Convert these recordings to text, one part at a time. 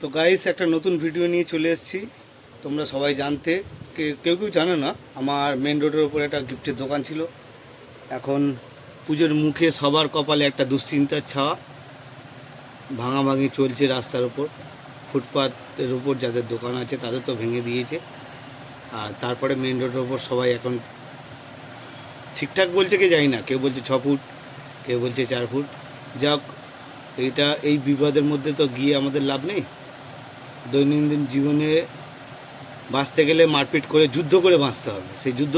তো গাইস একটা নতুন ভিডিও নিয়ে চলে এসেছি। তোমরা সবাই জানতে, কেউ কেউ জানে না, আমার মেন রোডের ওপরে একটা গিফটের দোকান ছিল। এখন পুজোর মুখে সবার কপালে একটা দুশ্চিন্তার ছাওয়া ভাঙাভাঙি চলছে রাস্তার ওপর ফুটপাতের ওপর যাদের দোকান আছে, তাদের তো ভেঙে দিয়েছে। আর তারপরে মেন রোডের ওপর সবাই এখন ঠিকঠাক বলছে কি জানি না। কেউ বলছে ছ ফুট, কেউ বলছে চার ফুট। যাক, এইটা, এই বিবাদের মধ্যে তো গিয়ে আমাদের লাভ নেই। দৈনন্দিন জীবনে বাঁচতে গেলে মারপিট করে যুদ্ধ করে বাঁচতে হবে। সেই যুদ্ধ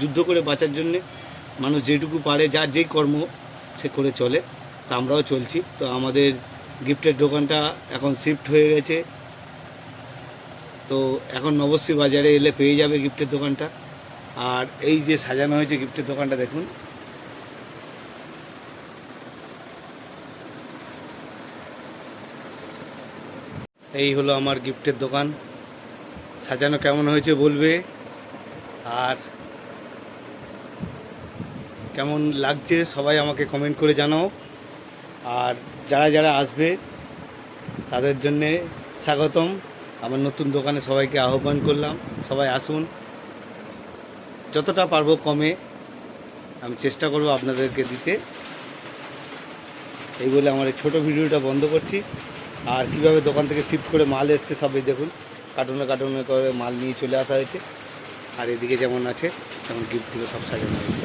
যুদ্ধ করে বাঁচার জন্যে মানুষ যেটুকু পারে, যার যেই কর্ম সে করে চলে, তা আমরাও চলছি। তো আমাদের গিফটের দোকানটা এখন শিফট হয়ে গেছে। তো এখন নবশ্রী বাজারে এলে পেয়ে যাবে গিফটের দোকানটা। আর এই যে সাজানো হয়েছে গিফটের দোকানটা দেখুন। এই হলো আমার গিফটের দোকান। সাজানো কেমন হয়েছে বলবে? আর কেমন লাগছে সবাই আমাকে কমেন্ট করে জানাও। আর যারা যারা আসবে, তাদের জন্যে স্বাগতম। আমার নতুন দোকানে সবাইকে আহ্বান করলাম। সবাই আসুন। যতটা পারব কমে। আমি চেষ্টা করব আপনাদেরকে দিতে। এই বলে আমার ছোটো ভিডিওটা বন্ধ করছি। আর কীভাবে দোকান থেকে শিফট করে মাল এসছে সবই দেখুন। কার্টুনে কার্টুনে করে মাল নিয়ে চলে আসা হয়েছে। আর এদিকে যেমন আছে, তেমন গিফট থেকে সব সাজানো হয়েছে।